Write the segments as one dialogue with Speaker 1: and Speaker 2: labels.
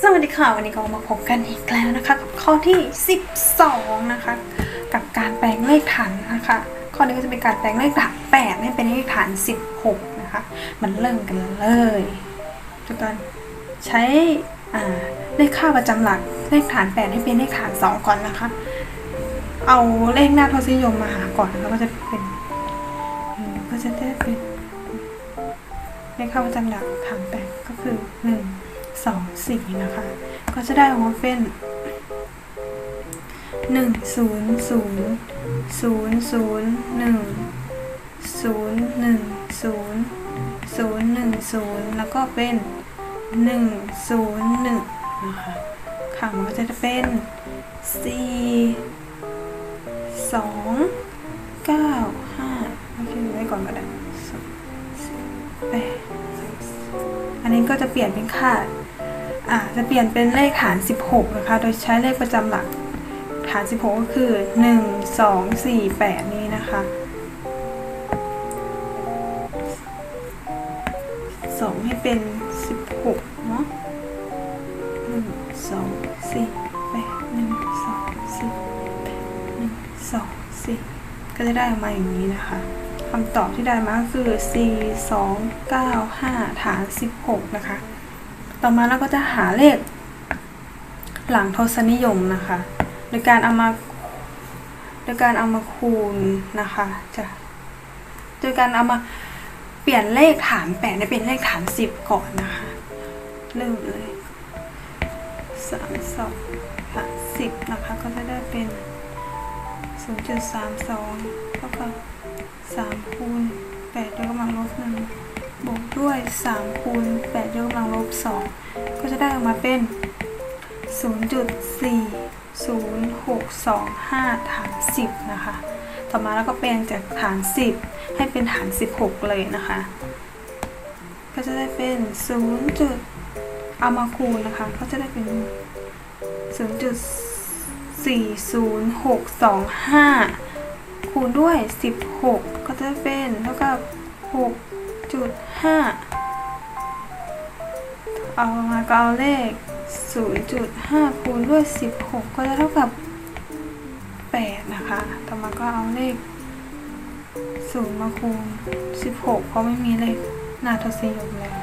Speaker 1: สวัสดีค่ะ วันนี้ก็มาพบกันอีกแล้วนะคะ กับข้อที่ 12 นะคะ กับการแปลงเลขฐานนะคะ ข้อนี้ก็จะเป็นการแปลงเลขฐาน8ให้เป็นเลขฐาน 16 นะคะ มันเริ่มกันเลยจากการใช้เลขค่าประจำหลักเลขฐาน 8 ให้เป็นเลขฐาน 2 ก่อนนะคะ เอาเลขหน้าทศนิยมมาหาก่อนแล้วก็จะเป็นก็จะได้เป็นเลขค่าประจำหลักฐานแปดก็คือหนึ่ง สองสี่นะคะ ก็จะได้ออกมาเป็นหนึ่งศูนย์ศูนย์ศูนย์ศูนย์หนึ่งศูนย์หนึ่งศูนย์ศูนย์หนึ่งศูนย์แล้วก็เป็นหนึ่งศูนย์หนึ่งนะคะค่ะมันก็จะเป็นสี่สองเก้าห้าโอเคไว้ก่อนก็ได้สองสี่แปดอันนี้ก็จะเปลี่ยนเป็นค่า จะเปลี่ยนเป็นเลขฐาน 16 นะคะ โดยใช้เลขประจำหลักฐาน 16 ก็คือ 1 2 4 8 นี้นะคะ 2 ให้เป็น 16 เนาะ1 2 4 8 1 2 4 1 2 4 ก็จะได้ออกมาอย่างนี้นะคะคำตอบที่ได้มาก็คือ 4 2 9 5 ฐาน 16 นะคะ ต่อมาเราก็จะหาเลข หลังทศนิยมนะคะ โดยการเอามา โดยการเอามาคูณนะคะจะโดยการเอามาเปลี่ยนเลขฐาน8ให้เป็นเลขฐาน10ก่อนนะคะ เริ่มเลย3 2ฐาน10นะคะ ก็จะได้เป็น0.32เท่ากับสามคูณแปดโดยกำลังลบหนึ่ง บวกด้วยสามคูณแปดยกกำลังลบสองก็จะได้ออกมาเป็นศูนย์จุดสี่ศูนย์หกสองห้าฐานสิบนะคะ ต่อมาแล้วก็แปลงจากฐานสิบให้เป็นฐานสิบหกเลยนะคะ ก็จะได้เป็นศูนย์จุดเอามาคูณนะคะ ก็จะได้เป็นศูนย์จุดสี่ศูนย์หกสองห้าคูณด้วย 16 ก็จะเป็นเท่ากับ 6.5เอามาก็เอาเลข 0.5 คูณด้วย 16 ก็จะเท่ากับ 8 นะคะ ต่อมาก็เอาเลข 0 มาคูณ 16 เพราะไม่มีเลขหน้าทศนิยมแล้ว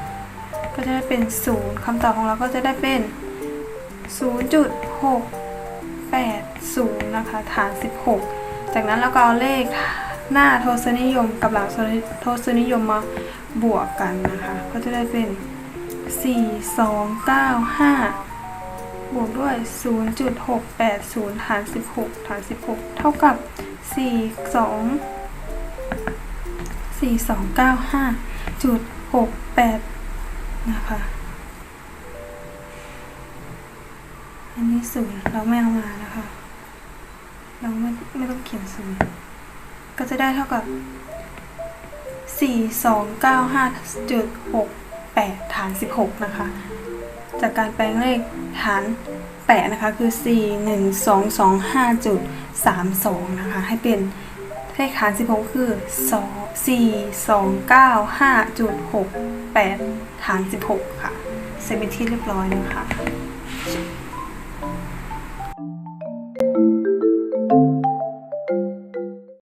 Speaker 1: ก็จะได้เป็น 0คำตอบของเราก็จะได้เป็น 0.680 นะคะ ฐาน 16 จากนั้นเราก็เอาเลข หน้าทศนิยมกับหลังทศนิยมมาบวกกันนะคะ ก็จะได้เป็น 4 2 9 5 บวกด้วย 0.680ฐาน16ฐาน16 เท่ากับ 4 2 4 2 9 5จุด68 นะคะ อันนี้ศูนย์เราไม่เอามานะคะ เราไม่ไม่ต้องเขียนศูนย์ ก็จะได้เท่ากับ 4295.68 ฐาน 16 นะคะ จากการแปลงเลขฐาน 8 นะคะ คือ 41225.32 นะคะ ให้เป็นเลขฐาน 16 คือ 4295.68 ฐาน 16 ค่ะ เสร็จเป็นที่เรียบร้อยนะคะ